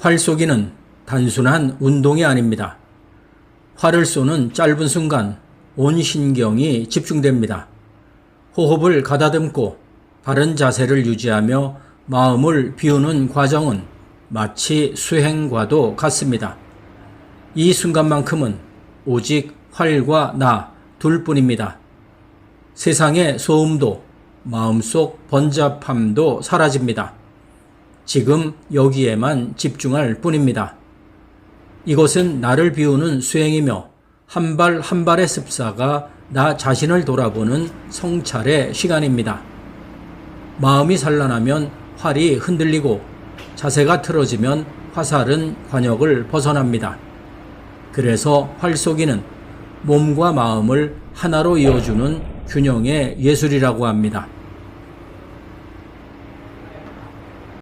활 쏘기는 단순한 운동이 아닙니다. 활을 쏘는 짧은 순간 온 신경이 집중됩니다. 호흡을 가다듬고 바른 자세를 유지하며 마음을 비우는 과정은 마치 수행과도 같습니다. 이 순간만큼은 오직 활과 나 둘 뿐입니다. 세상의 소음도 마음속 번잡함도 사라집니다. 지금 여기에만 집중할 뿐입니다. 이것은 나를 비우는 수행이며 한 발 한 발의 습사가 나 자신을 돌아보는 성찰의 시간입니다. 마음이 산란하면 활이 흔들리고 자세가 틀어지면 화살은 관역을 벗어납니다. 그래서 활쏘기는 몸과 마음을 하나로 이어주는 균형의 예술이라고 합니다.